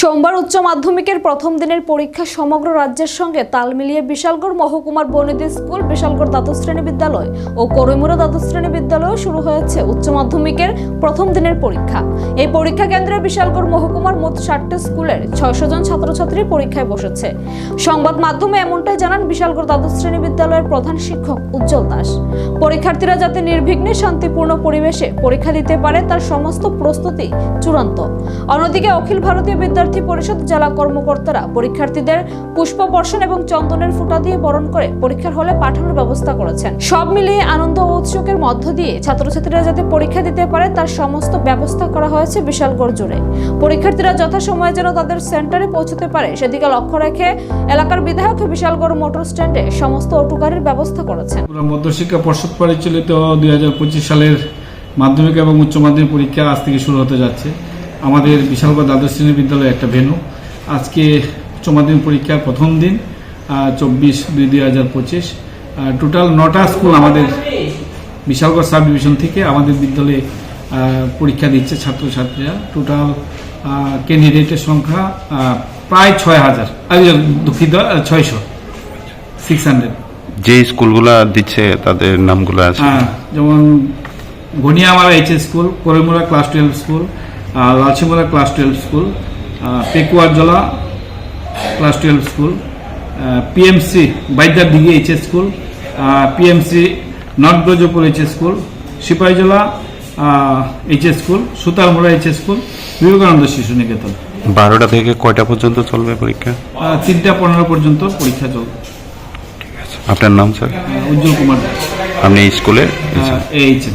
সোমবার উচ্চ মাধ্যমিকের প্রথম দিনের পরীক্ষা সমগ্র রাজ্যের সঙ্গে তাল মিলিয়ে বিশালগড় মহকুমার বনিদি স্কুল, বিশালগড় দ্বাদশ শ্রেণি বিদ্যালয় ও করৈমুরা দ্বাদশ শ্রেণি বিদ্যালয়ে শুরু হয়েছে উচ্চ মাধ্যমিকের প্রথম দিনের পরীক্ষা। এই পরীক্ষা কেন্দ্রে বিশালগড় মহকুমার মোট ষাটটি স্কুলের ছয়শো জন ছাত্রছাত্রী পরীক্ষায় বসেছে। সংবাদ মাধ্যমে এমনটাই জানান বিশালগড় দ্বাদশ শ্রেণি বিদ্যালয়ের প্রধান শিক্ষক উজ্জ্বল দাস। পরীক্ষার্থীরা যাতে নির্বিঘ্নে শান্তিপূর্ণ পরিবেশে পরীক্ষা দিতে পারে তার সমস্ত প্রস্তুতি চূড়ান্ত। অন্যদিকে অখিল ভারতীয় বিদ্যার্থী পরিষদ, জেলা কর্মকর্তারা পরীক্ষার্থীদের পুষ্পবর্ষণ এবং চন্দনের ফুটা দিয়ে বরণ করে পরীক্ষার হলে পাঠানোর ব্যবস্থা করেছেন। সব মিলিয়ে আনন্দ ও উৎসুকের মধ্য দিয়ে ছাত্রছাত্রীরা যাতে পরীক্ষা দিতে পারে, তার সমস্ত ব্যবস্থা করা হয়েছে বিশালগড় জুড়ে। পরীক্ষার্থীরা যথাসময়ে যেন তাদের সেন্টারে পৌঁছতে পারে, সেদিকে লক্ষ্য রেখে এলাকার বিধায়ক বিশালগড় মোটর স্ট্যান্ডে সমস্ত অটো গাড়ির ব্যবস্থা করেছেন। মধ্যশিক্ষা পর্ষদ পরিচালিত দুই হাজার পঁচিশ সালের মাধ্যমিক এবং উচ্চ মাধ্যমিক পরীক্ষা আজ থেকে শুরু হতে যাচ্ছে। আমাদের বিশালগড় দ্বাদশ শ্রেণি বিদ্যালয়ে একটা ভেন্যু আজকে মাধ্যমিক পরীক্ষার প্রথম দিন চব্বিশ দুই দুই হাজার পঁচিশ। টোটাল নটা স্কুল আমাদের বিশালগড় সাব ডিভিশন থেকে আমাদের বিদ্যালয়ে পরীক্ষা দিচ্ছে ছাত্রছাত্রীরা। টোটাল ক্যান্ডিডেটের সংখ্যা প্রায় ছয় হাজার। দুঃখিত ছয়শো সিক্স হান্ড্রেড যে স্কুলগুলা দিচ্ছে তাদের নামগুলো আছে। হ্যাঁ যেমন Ghaniamara HS school Karimura class twelve school Lalchimura class twelve school Pekuarjala class twelve school PMC Baidar Dighi HS school PMC north Brajapur HS school Sipahijala HS school Sutarmura HS school Vivekananda Shishu Niketan. বারোটা থেকে কয়টা পর্যন্ত চলবে পরীক্ষা? তিনটা পনেরো পর্যন্ত পরীক্ষা চলবে আপনার নাম স্যার? উজ্জ্বল কুমার দাস। আপনি স্কুলে? এইচএম।